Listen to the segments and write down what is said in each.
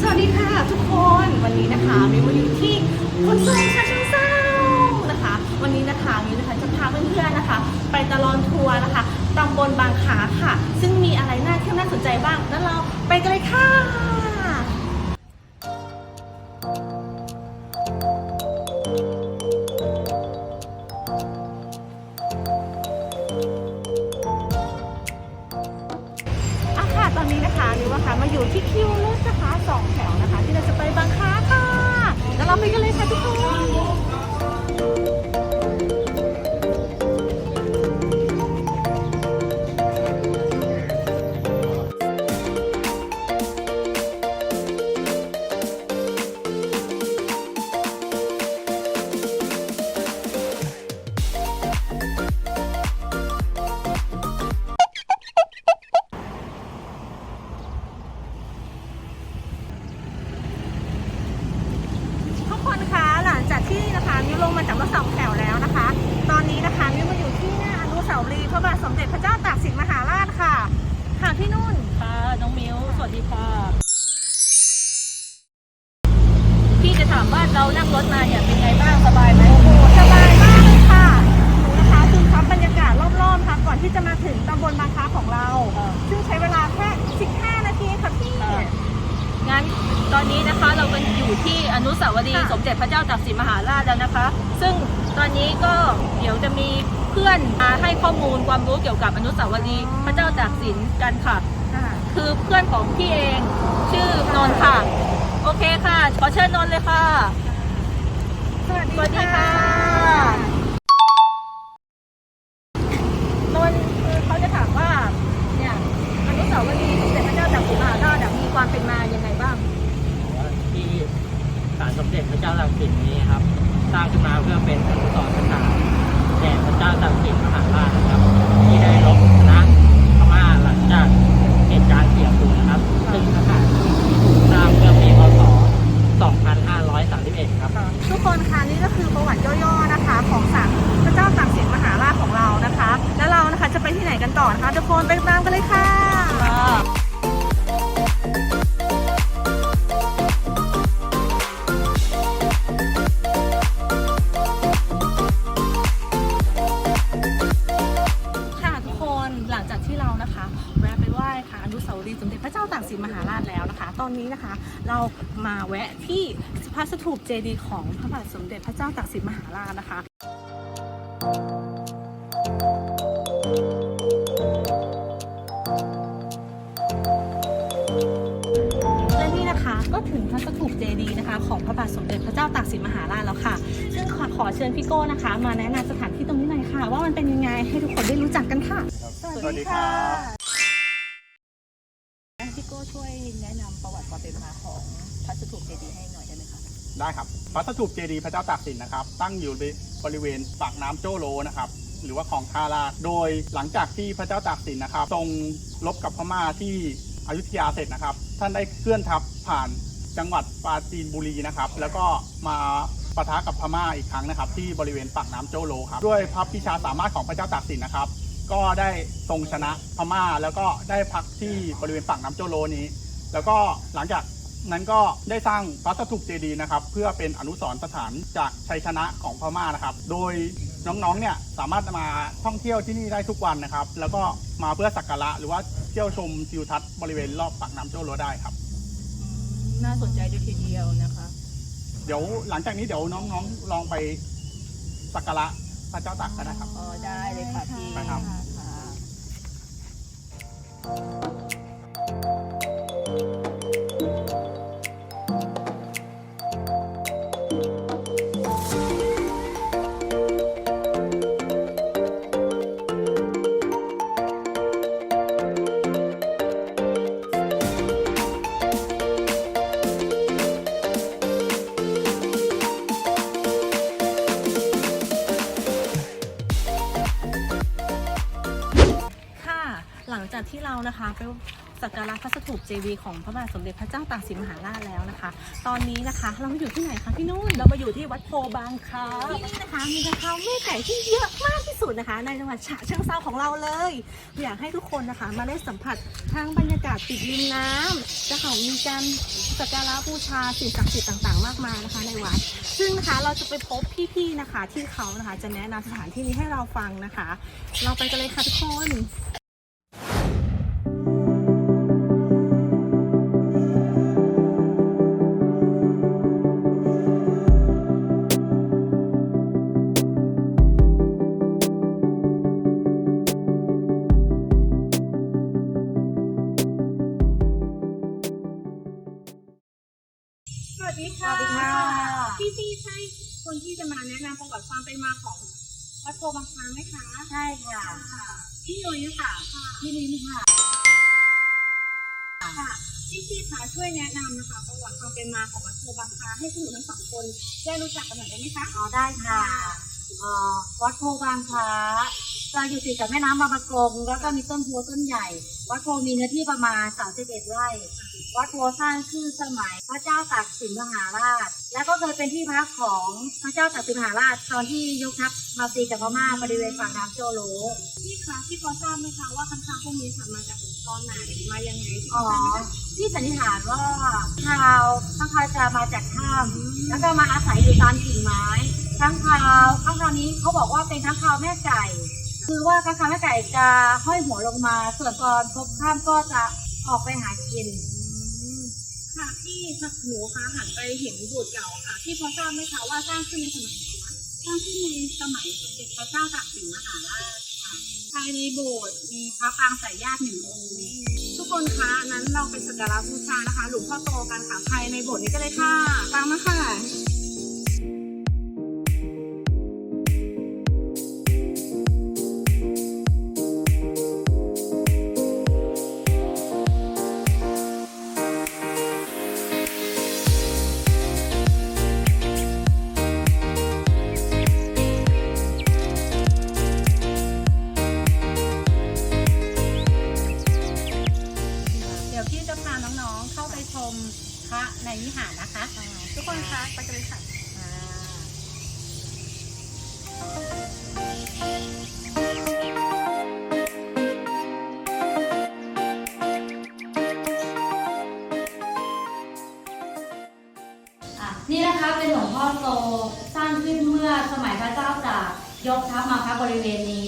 สวัสดีค่ะทุกคนวันนี้นะคะมิวมาอยู่ที่ขนส่งชาเชิงเซานะคะ วันนี้นะคะมิวนะคะจะพาเพื่อนๆนะคะ ไปตลอดทัวร์นะคะตำบลบางขาค่ะ ซึ่งมีอะไรน่าเที่ยวน่าสนใจบ้าง แล้วเราไปกันเลยค่ะ สองแถวนะคะ ที่เราจะไปบางค้าค่ะ แล้วเราไปกันเลยค่ะทุกคน อนนี้นะคะมิวมาอยู่ที่หน้าอนุสาวรีย์พระบาทสมเด็จพระเจ้าตากสินมหาราชค่ะค่ะพี่นุ่นค่ะน้องมิวสวัสดีค่ะพี่จะถามว่าเรานั่งรถมาเนี่ยเป็นไงบ้างสบายไหมโอ้โหสบายมากเลยค่ะหนูนะคะคือคับบรรยากาศรอบๆค่ะก่อนที่จะมาถึงตำบลบางค้าของเรา ซึ่งใช้เวลาแค่ 15 นาทีค่ะพี่งั้นตอนนี้นะคะเรากันอยู่ที่อนุสาวรีย์ค่ะสมเด็จพระเจ้าตากสินมหาราชแล้วนะคะ ซึ่งตอนนี้ก็เดี๋ยวจะมีเพื่อนมาให้ข้อมูลความรู้เกี่ยวกับอนุสาวรีย์พระเจ้าตากสินกันค่ะค่ะคือเพื่อนของพี่เองชื่อนนท์ค่ะ โอเคค่ะ ขอเชิญนนท์เลยค่ะ สวัสสวัสดีดีค่ะ เจดีย์ของพระบาทสมเด็จพระเจ้าตากสินมหาราชนะคะและนี่นะคะก็ถึงพระสถูปเจดีย์นะคะ ของพระบาทสมเด็จพระเจ้าตากสินมหาราชแล้วค่ะ ซึ่งขอขอเชิญพี่โก้นะคะ มาแนะนำสถานที่ตรงนี้หน่อยค่ะ ว่ามันเป็นยังไงให้ทุกคนได้รู้จักกันค่ะ สวัสดีค่ะพี่โก้ช่วยแนะนำประวัติความเป็นมา ได้ครับพระสถูปเจดีย์พระเจ้าตากสินนะครับ ตั้งอยู่ในบริเวณปากน้ำโจโลนะครับหรือว่าคลองทาลาโดยหลังจากที่พระเจ้าตากสินนะครับทรงรบกับพม่าที่อยุธยาเสร็จนะครับ ท่านได้เคลื่อนทัพผ่านจังหวัดปราจีนบุรีนะครับ แล้วก็มาปะทะกับพม่าอีกครั้งนะครับ ที่บริเวณปากน้ำโจโลครับด้วยพระพิชาสามารถของพระเจ้าตากสินนะครับ ก็ได้ทรงชนะพม่า แล้วก็ได้พักที่บริเวณปากน้ำโจโลนี้ แล้วก็หลังจาก นั้นก็ได้สร้างพระสถูปเจดีย์นะครับ เพื่อเป็นอนุสรณ์สถานจากชัยชนะของพม่านะครับ โดยน้องๆเนี่ยสามารถมาท่องเที่ยวที่นี่ได้ทุกวันนะครับ แล้วก็มาเพื่อสักการะหรือว่าเที่ยวชมทิวทัศน์บริเวณรอบปากน้ำโจ้โลได้ครับ น่าสนใจด้วยทีเดียวนะคะ เดี๋ยวหลังจากนี้เดี๋ยวน้องๆลองไปสักการะพระเจ้าตากกันนะครับ อ๋อได้เลยค่ะพี่ไปครับ ค่ะ เรานะคะไปสักการะพระสถูปเจดีของพระบาทสมเด็จพระเจ้าตากสินมหาราชแล้วนะคะ ตอนนี้นะคะเรามาอยู่ที่ไหนคะพี่นุ่นเรามาอยู่ที่วัดโพบางคาที่นี่นะคะมีกระเพราแม่ไก่ที่เยอะมากที่สุดนะคะ ในจังหวัดฉะเชิงเทราของเราเลย อยากให้ทุกคนนะคะ มาได้สัมผัสทั้งบรรยากาศติดริมน้ำแล้วเขามีการสักการะบูชาสิ่งศักดิ์สิทธิ์ต่างๆ มากมายนะคะในวัด ซึ่งนะคะเราจะไปพบพี่ๆนะคะ ที่เขานะคะ จะแนะนำสถานที่นี้ให้เราฟังนะคะ เราไปกันเลยค่ะทุกคน ความเป็นมาของวัดโพบางคลางไหมคะใช่ค่ะพี่นุ้ยค่ะพี่ลินค่ะค่ะพี่พี่ๆคะช่วยแนะนำนะคะประวัติความเป็นมาของวัดโพบางคลางให้พวกหนูทั้งสองคนได้รู้จักกันหน่อยได้ไหมคะอ๋อได้ค่ะเอ่อ วัดโพบางคาจะอยู่ติดกับแม่น้ำบางประกงแล้วก็มีต้นโพต้นใหญ่ วัดโพมีเนื้อที่ประมาณ 31 ไร่ วัดโพสร้างขึ้นสมัยพระเจ้าตากสินมหาราช และก็เคยเป็นที่พักของพระเจ้าตากสินมหาราช ตอนที่ยกทัพมาตีกับพม่าบริเวณปากน้ำโจโลพี่คะพี่พอทราบไหมคะว่าคันคางพวกนี้ทำมาจากตอนไหนมายังไงที่อ๋อทราบไหมคะที่สันนิษฐานว่าชาวข้างคาวจะมาจากถ้ำแล้วก็มาอาศัยอยู่ตามกิ่งไม้ ข้างคาวข้างคาวนี้เขาบอกว่าเป็นข้างคาวแม่ไก่ คือว่าข้างคาวแม่ไก่จะห้อยหัวลงมา ส่วนตอนพบข้ามก็จะออกไปหากินค่ะพี่ทักหนูคะหันไปเห็นโบสถ์เก่าค่ะพี่พอทราบไหมคะว่าสร้างขึ้นในสมัยไหนคะสร้างขึ้นในสมัยสมเด็จพระเจ้าตากสินมหาราชค่ะภายในโบสถ์มีพระปางสายญาติหนึ่งองค์ทุกคนคะนั้นเราไปสักการะบูชานะคะ หลวงพ่อโตกันค่ะภายในโบสถ์นี้กันเลยค่ะตามมาค่ะ ยกทับมาพักบริเวณนี้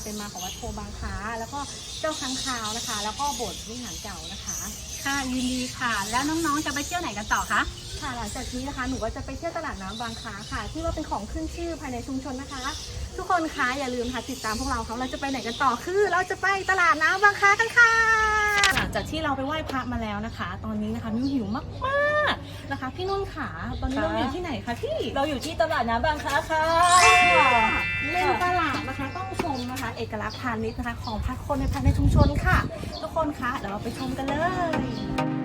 ความเป็นมาของวัดโพบางค้า แล้วก็เจ้าค้างคาวนะคะ แล้วก็โบสถ์วิหารเก่านะคะ ค่ะยินดีค่ะ แล้วน้องๆจะไปเที่ยวไหนกันต่อคะค่ะหลังจากนี้นะคะหนูก็จะไปเที่ยวตลาดน้ำบางคล้าค่ะ ที่ว่าเป็นของขึ้นชื่อภายในชุมชนนะคะ ทุกคนคะอย่าลืมค่ะติดตามพวกเราค่ะเราจะไปไหนกันต่อคือ เราจะไปตลาดน้ำบางคล้ากันค่ะ จากที่เราไปไหว้พระมาแล้วนะคะ ตอนนี้นะคะมิวหิวมากๆนะคะ พี่นุ่นขาตอนนี้เราอยู่ที่ไหนคะพี่เราอยู่ที่ตลาดน้ำบางคาค่ะเป็นตลาดนะคะต้องชมนะคะ เอกลักษณ์พาณิชย์นะคะ ของพักคนในภายในชุมชนค่ะ ทุกคนคะเดี๋ยวเราไปชมกันเลย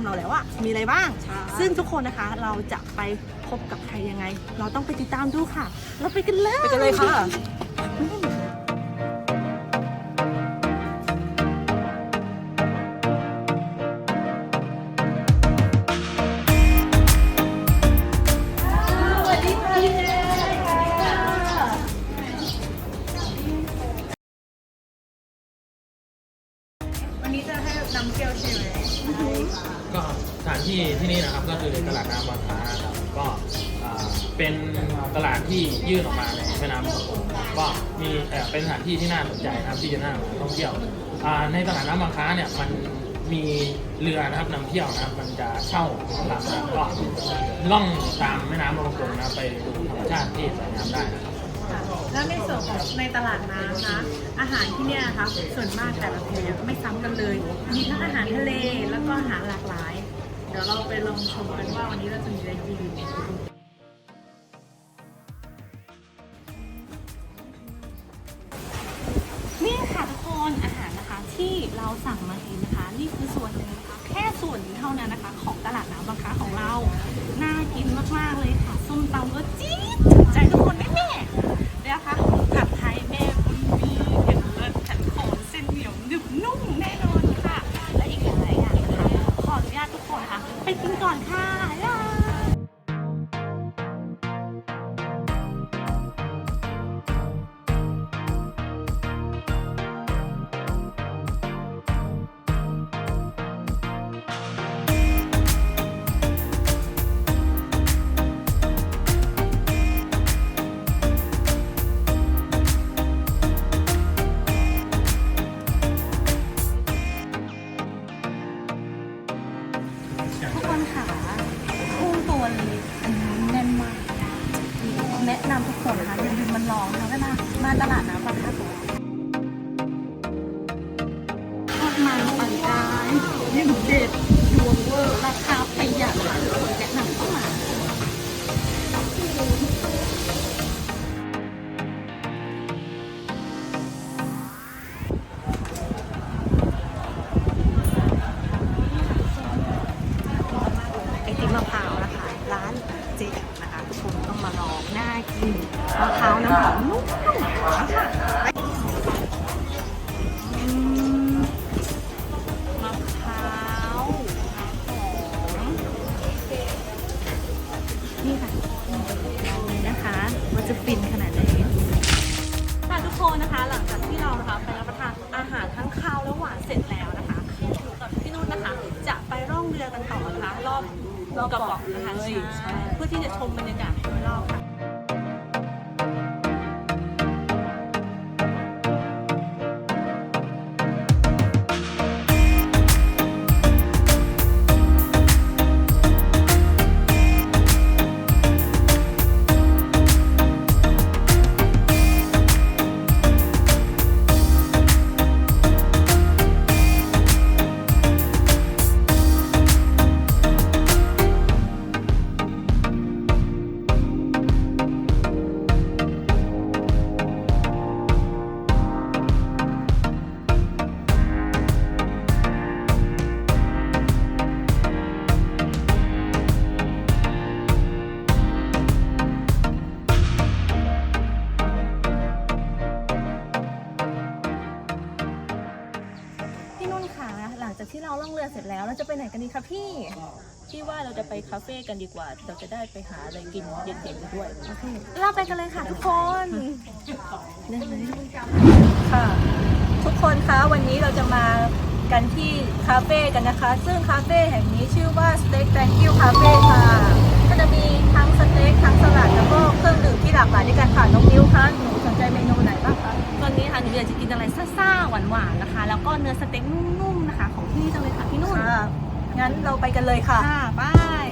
ำเราแล้วว่ามีอะไรบ้าง ซึ่งทุกคนนะคะเราจะไปพบกับใครยังไง เราต้องไปติดตามดูค่ะ เราไปกันเลย ไปกันเลยค่ะ ที่ที่น่าสนใจนะครับที่จะน่ามาท่องเที่ยวอ่าในตลาดน้ำบางค้าเนี่ยมันมีเรือนะครับนำเที่ยวนะครับ มันจะเช่าลำนะครับก็ล่องตามแม่น้ำบางประกงนะครับไปดูธรรมชาติที่สวยงามได้นะครับแล้วในส่วนของในตลาดน้ำนะ อาหารที่เนี่ยนะคะส่วนมากแต่ละแพรไม่ซ้ำกันเลย มีทั้งอาหารทะเลแล้วก็อาหารหลากหลาย เดี๋ยวเราไปลองชมกันว่าวันนี้เราจะมีอะไรกิ สั่งมากินนะ เพื่อที่จะชมบรรยากาศโดยรอบค่ะ คะพี่ที่ว่าเราจะไปคาเฟ่กันดีกว่า เราจะได้ไปหาอะไรกินเด็ดๆด้วยโอเคเราไปกันเลยค่ะทุกคนเดินเลยค่ะ ทุกคนคะวันนี้เราจะมากันที่คาเฟ่กันนะคะ ซึ่งคาเฟ่แห่งนี้ชื่อว่า Steak Thank You Cafe ค่ะ ก็จะมีทั้งสเต็กทั้งสลัดแล้วก็เครื่องดื่มที่หลากหลายด้วยกันค่ะน้องนิ้วคะหนูสนใจเมนูไหนบ้างคะตอนนี้ค่ะหนูอยากจะกินอะไรซ่าๆหวานๆนะคะ แล้วก็เนื้อสเต็กนุ่มๆนะคะ ของที่นี่จังเลยค่ะพี่นุ่นค่ะ งั้นเราไปกันเลยค่ะ ค่ะบาย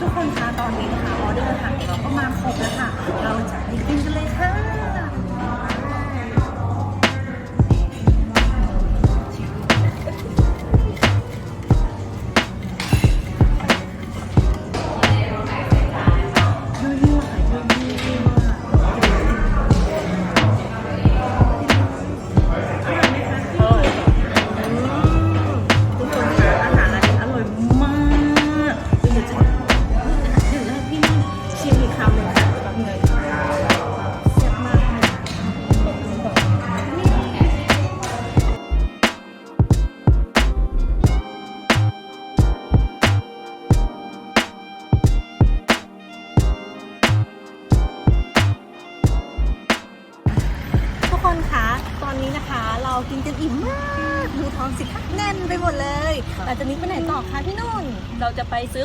ทุกคนคะตอนนี้นะคะออเดอร์อาหารของเราก็มาครบแล้วค่ะ เราจะไปกินกันเลยค่ะ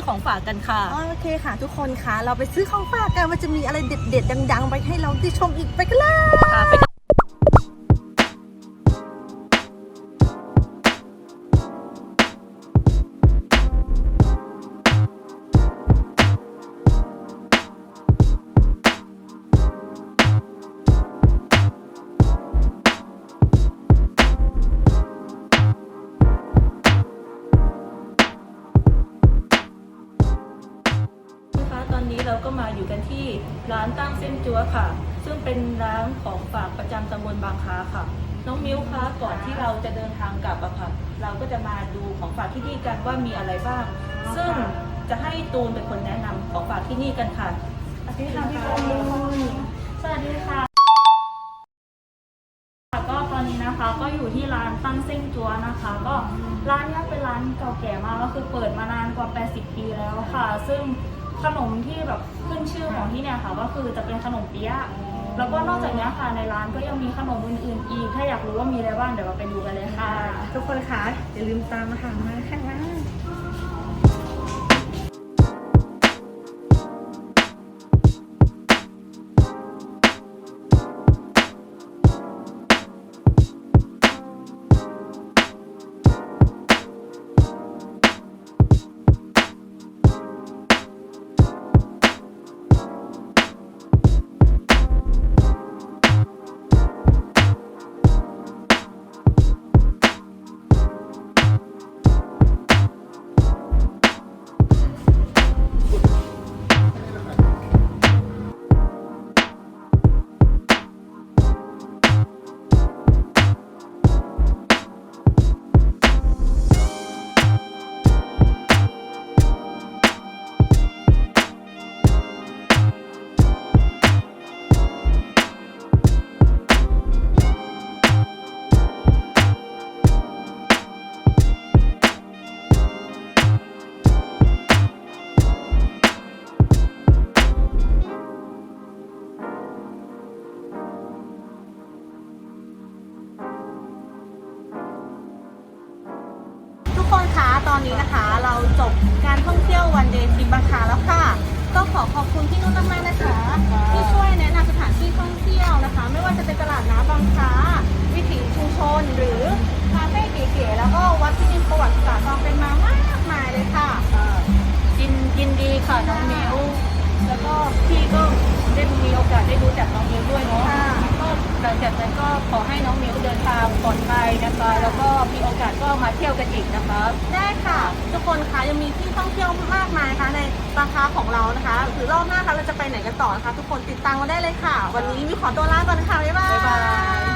ของฝากกันค่ะ โอเคค่ะ ทุกคนคะเราไปซื้อของฝากกันมันจะมีอะไรเด็ดๆดัง ๆ ไปให้เราได้ชมอีกไปกันเลย ค่ะไป ประจำตำบลบางคล้าค่ะ น้องมิ้วคะก่อนที่เราจะเดินทางกลับอะค่ะเราก็จะมาดูของฝากที่นี่กันว่ามีอะไรบ้าง ซึ่งจะให้ตูนเป็นคนแนะนำของฝากที่นี่กันค่ะสวัสดีค่ะพี่ตูนสวัสดีค่ะก็ตอนนี้นะคะก็อยู่ที่ร้านตั้งเส้งจัวนะคะ ก็ร้านเนี้ยเป็นร้านเก่าแก่มากก็คือเปิดมานานกว่า 80 ปีแล้วค่ะ ซึ่งขนมที่แบบขึ้นชื่อของที่เนี่ยค่ะ ก็คือจะเป็นขนมเปี๊ยะ แล้วก็นอกจากนี้ค่ะในร้านก็ยังมีขนมอื่นๆอีก ถ้าอยากรู้ว่ามีอะไรบ้างเดี๋ยวเราไปดูกันเลยค่ะ ทุกคนคะอย่าลืมตามมาหามาค่ะ อนนี้นะคะ เราจบการท่องเที่ยววันเดย์ทริปบางคาแล้วค่ะ ก็ขอขอบคุณพี่นุ่นมากๆนะคะ ที่ช่วยแนะนำสถานที่ท่องเที่ยวนะคะ ไม่ว่าจะเป็นตลาดน้ำบางคาวิถีชุมชนหรือคาเฟ่เก๋ๆแล้วก็วัดที่มีประวัติศาสตร์ความเป็นมามากมายเลยค่ะยินยินดีค่ะน้องมิวแล้วก็พี่ก็ได้มีโอกาสได้รู้จักน้องมิวด้วยเนาะค่ะก็หลังจากนั้นก็ขอให้น้องมิวเดินทางปลอดภัยนะคะ แล้วก็มีโอกาสก็มาเที่ยวกันอีกนะคะได้ค่ะ ทุกคนคะยังมีที่ท่องเที่ยวมากมายนะคะในปาคาของเรานะคะหรือรอบหน้าคะเราจะไปไหนกันต่อนะคะ ทุกคนติดตามกันได้เลยค่ะ วันนี้มีขอตัวลาก่อนนะคะบ๊ายบายบ๊ายบาย